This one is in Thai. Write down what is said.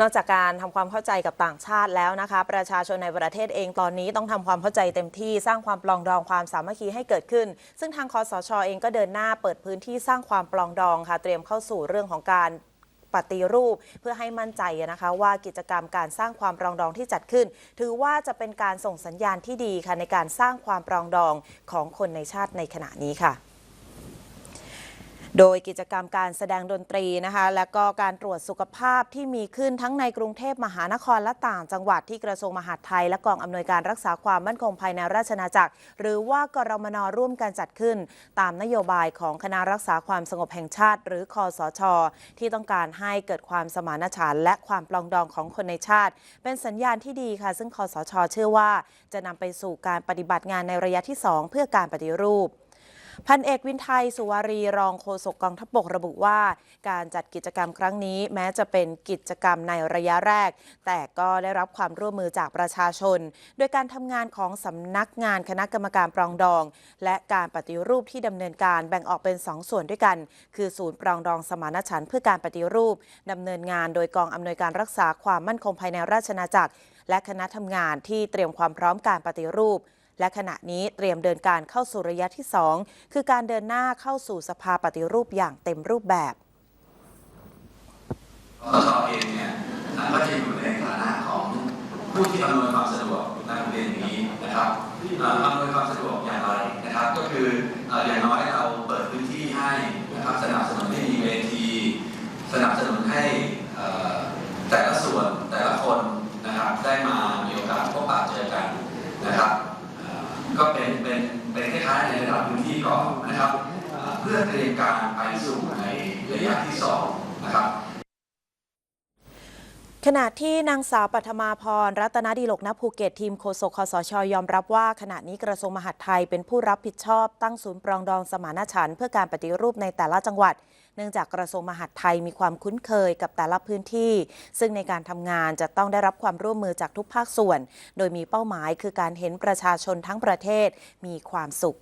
นอกจากการทำความเข้าใจกับต่างชาติแล้วนะคะ ประชาชนในประเทศเองตอนนี้ต้องทำความเข้าใจเต็มที่สร้างความปลองดองความสามัคคีให้เกิดขึ้น ซึ่งทางคอสชเองก็เดินหน้าเปิดพื้นที่สร้างความปลองดองค่ะ เตรียมเข้าสู่เรื่องของการปฏิรูปเพื่อให้มั่นใจนะคะว่ากิจกรรมการสร้างความปรองดองที่จัดขึ้น ถือว่าจะเป็นการส่งสัญญาณที่ดีค่ะในการสร้างความปรองดองของคนในชาติในขณะนี้ค่ะ โดยกิจกรรมการแสดงดนตรีนะคะ และก็การตรวจสุขภาพที่มีขึ้นทั้งในกรุงเทพมหานครและต่างจังหวัดที่กระทรวงมหาดไทย และกองอำนวยการรักษาความมั่นคงภายในราชอาจักร หรือว่ากรมนร่วมกันจัดขึ้น ตามนโยบายของคณะรักษาความสงบแห่งชาติ หรือคอสช ที่ต้องการให้เกิดความสมานฉันท์และความปลองดองของคนในชาติ เป็นสัญญาณที่ดีค่ะ ซึ่งคอสช เชื่อว่า จะนำไปสู่การปฏิบัติงานในระยะที่สองเพื่อการปฏิรูป พันเอกวินไทย สุวารีรองโฆษกกองทัพบกระบุว่า การจัดกิจกรรมครั้งนี้ แม้จะเป็นกิจกรรมในระยะแรก แต่ก็ได้รับความร่วมมือจากประชาชน โดยการทำงานของสำนักงานคณะกรรมการปรองดอง และการปฏิรูปที่ดำเนินการแบ่งออกเป็น 2 ส่วนด้วยกัน คือศูนย์ปรองดองสมานฉันท์เพื่อการปฏิรูปดำเนินงาน โดยกองอำนวยการรักษาความมั่นคงภายในราชอาณาจักรและคณะทำงานที่เตรียมความพร้อมการปฏิรูป และขณะนี้เตรียมเดินการเข้าสู่ระยะที่ 2 คือการเดินหน้าเข้าสู่สภาปฏิรูปอย่างเต็มรูปแบบกสเองเนี่ยก็จะอยู่ในฐานะของผู้ที่อำนวยความสะดวกในโรงเรียนนี้นะครับอำนวยความสะดวกอย่างไรนะครับ ก็คือเอ่ออย่างน้อยเราเปิดพื้นที่ให้นะครับสนับสนุนให้มีเวที สนับสนุนให้เอ่อแต่ละส่วนแต่ละคนนะครับได้มามีโอกาสพบปะเจอกันนะครับเอ่อก็เป็น เป็นคล้ายๆในระดับพื้นที่ก่อนนะครับ เพื่อเตรียมการไปสู่ในระยะที่สอง ขณะที่นางสาวปัทมาพรรัตนดีหลกณภูเก็ตทีมโฆษกคสชยอมรับว่า ขณะนี้กระทรวงมหาดไทยเป็นผู้รับผิดชอบตั้งศูนย์ปรองดองสมานฉันท์เพื่อการปฏิรูปในแต่ละจังหวัด เนื่องจากกระทรวงมหาดไทยมีความคุ้นเคยกับแต่ละพื้นที่ ซึ่งในการทำงานจะต้องได้รับความร่วมมือจากทุกภาคส่วน โดยมีเป้าหมายคือการเห็นประชาชนทั้งประเทศมีความสุข